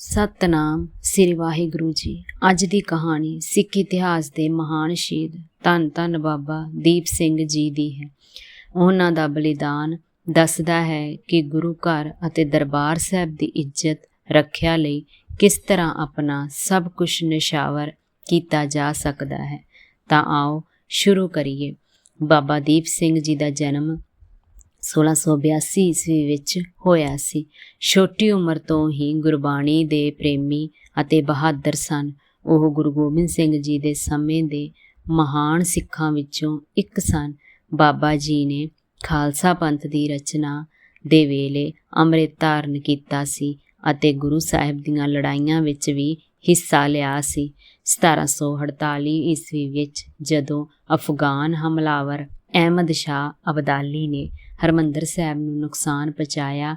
ਸਤਨਾਮ, ਸ੍ਰੀ ਵਾਹਿਗੁਰੂ ਜੀ। ਅੱਜ ਦੀ ਕਹਾਣੀ ਸਿੱਖ ਇਤਿਹਾਸ ਦੇ ਮਹਾਨ ਸ਼ਹੀਦ ਧੰਨ ਧੰਨ ਬਾਬਾ ਦੀਪ ਸਿੰਘ ਜੀ ਦੀ ਹੈ। ਉਹਨਾਂ ਦਾ ਬਲੀਦਾਨ ਦੱਸਦਾ ਹੈ ਕਿ ਗੁਰੂ ਘਰ ਅਤੇ ਦਰਬਾਰ ਸਾਹਿਬ ਦੀ ਇੱਜ਼ਤ, ਰੱਖਿਆ ਲਈ ਕਿਸ ਤਰ੍ਹਾਂ ਆਪਣਾ ਸਭ ਕੁਝ ਨਿਸ਼ਾਵਰ ਕੀਤਾ ਜਾ ਸਕਦਾ ਹੈ। ਤਾਂ ਆਓ ਸ਼ੁਰੂ ਕਰੀਏ। ਬਾਬਾ ਦੀਪ ਸਿੰਘ ਜੀ ਦਾ ਜਨਮ 1682 ਈਸਵੀ ਵਿੱਚ ਹੋਇਆ ਸੀ। ਛੋਟੀ ਉਮਰ ਤੋਂ ਹੀ ਗੁਰਬਾਣੀ ਦੇ ਪ੍ਰੇਮੀ ਅਤੇ ਬਹਾਦਰ ਸਨ। ਉਹ ਗੁਰੂ ਗੋਬਿੰਦ ਸਿੰਘ ਜੀ ਦੇ ਸਮੇਂ ਦੇ ਮਹਾਨ ਸਿੱਖਾਂ ਵਿੱਚੋਂ ਇੱਕ ਸਨ। ਬਾਬਾ ਜੀ ਨੇ ਖਾਲਸਾ ਪੰਥ ਦੀ ਰਚਨਾ ਦੇ ਵੇਲੇ ਅੰਮ੍ਰਿਤ ਧਾਰਨ ਕੀਤਾ ਸੀ ਅਤੇ ਗੁਰੂ ਸਾਹਿਬ ਦੀਆਂ ਲੜਾਈਆਂ ਵਿੱਚ ਵੀ ਹਿੱਸਾ ਲਿਆ ਸੀ। 1748 ਈਸਵੀ ਵਿੱਚ ਜਦੋਂ ਅਫਗਾਨ ਹਮਲਾਵਰ ਅਹਿਮਦ ਸ਼ਾਹ ਅਬਦਾਲੀ ਨੇ ਹਰਮੰਦਰ ਸਾਹਿਬ ਨੂੰ ਨੁਕਸਾਨ ਪਹੁੰਚਾਇਆ,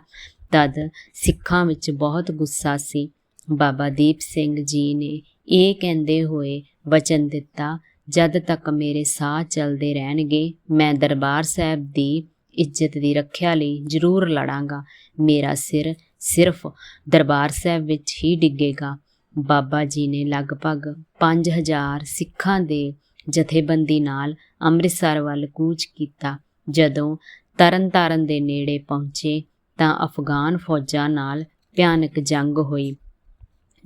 ਤਦ ਸਿੱਖਾਂ ਵਿੱਚ ਬਹੁਤ ਗੁੱਸਾ ਸੀ। ਬਾਬਾ ਦੀਪ ਸਿੰਘ ਜੀ ਨੇ ਇਹ ਕਹਿੰਦੇ ਹੋਏ ਵਚਨ ਦਿੱਤਾ, ਜਦ ਤੱਕ ਮੇਰੇ ਸਾਹ ਚੱਲਦੇ ਰਹਿਣਗੇ, ਮੈਂ ਦਰਬਾਰ ਸਾਹਿਬ ਦੀ ਇੱਜ਼ਤ ਦੀ ਰੱਖਿਆ ਲਈ ਜ਼ਰੂਰ ਲੜਾਂਗਾ। ਮੇਰਾ ਸਿਰ ਸਿਰਫ ਦਰਬਾਰ ਸਾਹਿਬ ਵਿੱਚ ਹੀ ਡਿੱਗੇਗਾ। ਬਾਬਾ ਜੀ ਨੇ ਲਗਭਗ 5000 ਸਿੱਖਾਂ ਦੇ ਜਥੇਬੰਦੀ ਨਾਲ ਅੰਮ੍ਰਿਤਸਰ ਵੱਲ ਕੂਚ ਕੀਤਾ। ਜਦੋਂ ਤਰਨਤਾਰਨ ਦੇ ਨੇੜੇ ਪਹੁੰਚੇ ਤਾਂ ਅਫਗਾਨ ਫੌਜਾਂ ਨਾਲ ਭਿਆਨਕ ਜੰਗ ਹੋਈ।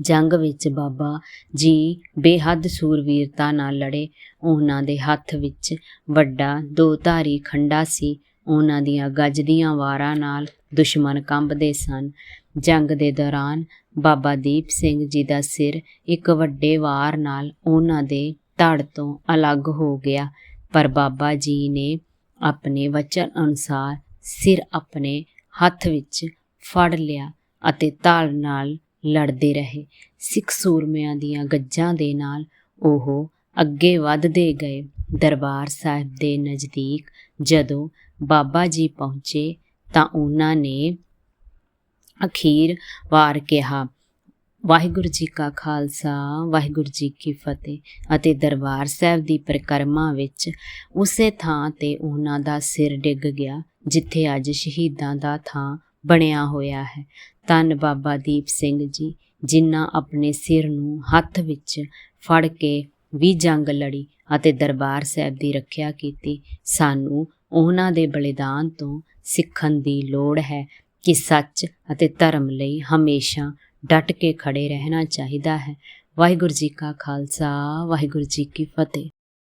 ਜੰਗ ਵਿੱਚ ਬਾਬਾ ਜੀ ਬੇਹੱਦ ਸੂਰਵੀਰਤਾ ਨਾਲ ਲੜੇ। ਉਹਨਾਂ ਦੇ ਹੱਥ ਵਿੱਚ ਵੱਡਾ ਦੋ ਧਾਰੀ ਖੰਡਾ ਸੀ। ਉਹਨਾਂ ਦੀਆਂ ਗੱਜਦੀਆਂ ਵਾਰਾਂ ਨਾਲ ਦੁਸ਼ਮਣ ਕੰਬਦੇ ਸਨ। ਜੰਗ ਦੇ ਦੌਰਾਨ ਬਾਬਾ ਦੀਪ ਸਿੰਘ ਜੀ ਦਾ ਸਿਰ ਇੱਕ ਵੱਡੇ ਵਾਰ ਨਾਲ ਉਹਨਾਂ ਦੇ ਧੜ ਤੋਂ ਅਲੱਗ ਹੋ ਗਿਆ। ਪਰ ਬਾਬਾ ਜੀ ਨੇ ਆਪਣੇ ਵਚਨ ਅਨੁਸਾਰ ਸਿਰ ਆਪਣੇ ਹੱਥ ਵਿੱਚ ਫੜ ਲਿਆ ਅਤੇ ਤਾਲ ਨਾਲ ਲੜਦੇ ਰਹੇ। ਸਿੱਖ ਸੂਰਮਿਆਂ ਦੀਆਂ ਗੱਜਾਂ ਦੇ ਨਾਲ ਉਹ ਅੱਗੇ ਵੱਧਦੇ ਗਏ। ਦਰਬਾਰ ਸਾਹਿਬ ਦੇ ਨਜ਼ਦੀਕ ਜਦੋਂ ਬਾਬਾ ਜੀ ਪਹੁੰਚੇ ਤਾਂ ਉਹਨਾਂ ਨੇ ਅਖੀਰ ਵਾਰ ਕਿਹਾ ਵਾਹਿਗੁਰੂ ਜੀ ਕਾ ਖਾਲਸਾ, ਵਾਹਿਗੁਰੂ ਜੀ ਕੀ ਫਤਿਹ ਅਤੇ ਦਰਬਾਰ ਸਾਹਿਬ ਦੀ ਪ੍ਰਕਰਮਾ ਵਿੱਚ ਉਸੇ ਥਾਂ ਤੇ ਉਹਨਾਂ ਦਾ ਸਿਰ ਡਿੱਗ ਗਿਆ, ਜਿੱਥੇ ਅੱਜ ਸ਼ਹੀਦਾਂ ਦਾ ਥਾਂ ਬਣਿਆ ਹੋਇਆ ਹੈ। ਧੰਨ ਬਾਬਾ ਦੀਪ ਸਿੰਘ ਜੀ, ਜਿਨ੍ਹਾਂ ਆਪਣੇ ਸਿਰ ਨੂੰ ਹੱਥ ਵਿੱਚ ਫੜ ਕੇ ਵੀ ਜੰਗ ਲੜੀ ਅਤੇ ਦਰਬਾਰ ਸਾਹਿਬ ਦੀ ਰੱਖਿਆ ਕੀਤੀ, ਸਾਨੂੰ ਉਹਨਾਂ ਦੇ ਬਲੀਦਾਨ ਤੋਂ ਸਿੱਖਣ ਦੀ ਲੋੜ ਹੈ ਕਿ ਸੱਚ ਅਤੇ ਧਰਮ ਲਈ ਹਮੇਸ਼ਾ ਡਟ ਕੇ ਖੜੇ ਰਹਿਣਾ ਚਾਹੀਦਾ ਹੈ। ਵਾਹਿਗੁਰੂ ਜੀ ਕਾ ਖਾਲਸਾ ਵਾਹਿਗੁਰੂ ਜੀ ਕੀ ਫਤਿਹ।